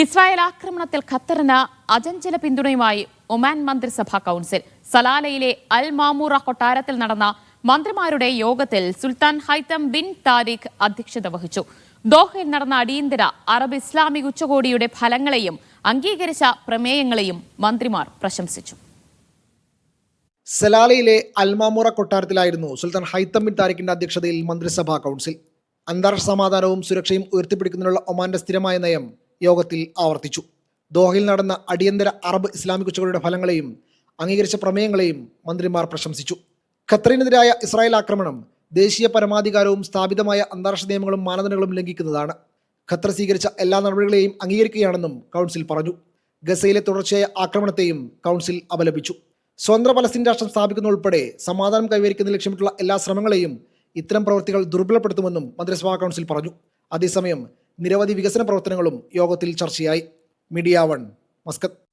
Israel ആക്രമണത്തിൽ ഖത്തറിന് അജഞ്ചല പിന്തുണയുമായി Oman മന്ത്രിസഭാ കൗൺസിൽ. സലാലയിലെ അൽ മാമൂറ കൊട്ടാരത്തിൽ നടന്ന മന്ത്രിമാരുടെ യോഗത്തിൽ സുൽത്താൻ ഹൈത്തം ബിൻ താരിഖ് അധ്യക്ഷത വഹിച്ചു. ദോഹയിൽ നടന്ന അടിയന്തര അറബ് ഇസ്ലാമിക് ഉച്ചകോടിയുടെ ഫലങ്ങളെയും അംഗീകരിച്ച പ്രമേയങ്ങളെയും മന്ത്രിമാർ പ്രശംസിച്ചു. സലാലയിലെ അൽമാമൂറ കൊട്ടാരത്തിലായിരുന്നു സുൽത്താൻ ഹൈത്തം ബിൻ താരിഖിന്റെ അധ്യക്ഷതയിൽ മന്ത്രിസഭാ കൗൺസിൽ. അന്താരാഷ്ട്ര സമാധാനവും സുരക്ഷയും ഉയർത്തിപ്പിടിക്കുന്നതിനുള്ള ഒമാന്റെ സ്ഥിരമായ നയം യോഗത്തിൽ ആവർത്തിച്ചു. ദോഹയിൽ നടന്ന അടിയന്തര അറബ് ഇസ്ലാമിക് ഉച്ചകോടിയുടെ ഫലങ്ങളെയും അംഗീകരിച്ച പ്രമേയങ്ങളെയും മന്ത്രിമാർ പ്രശംസിച്ചു. ഖത്തറിനെതിരായ ഇസ്രായേൽ ആക്രമണം ദേശീയ പരമാധികാരവും സ്ഥാപിതമായ അന്താരാഷ്ട്ര നിയമങ്ങളും മാനദണ്ഡങ്ങളും ലംഘിക്കുന്നതാണ്. ഖത്തർ സ്വീകരിച്ച എല്ലാ നടപടികളെയും അംഗീകരിക്കുകയാണെന്നും കൗൺസിൽ പറഞ്ഞു. ഗസയിലെ തുടർച്ചയായ ആക്രമണത്തെയും കൗൺസിൽ അപലപിച്ചു. സ്വതന്ത്ര പലസ്തീൻ രാഷ്ട്രം സ്ഥാപിക്കുന്ന ഉൾപ്പെടെ സമാധാനം കൈവരിക്കുന്ന ലക്ഷ്യമിട്ടുള്ള എല്ലാ ശ്രമങ്ങളെയും ഇത്തരം പ്രവൃത്തികൾ ദുർബലപ്പെടുത്തുമെന്നും മന്ത്രിസഭാ കൗൺസിൽ പറഞ്ഞു. അതേസമയം നിരവധി വികസന പ്രവർത്തനങ്ങളും യോഗത്തിൽ ചർച്ചയായി. Media One Muscat.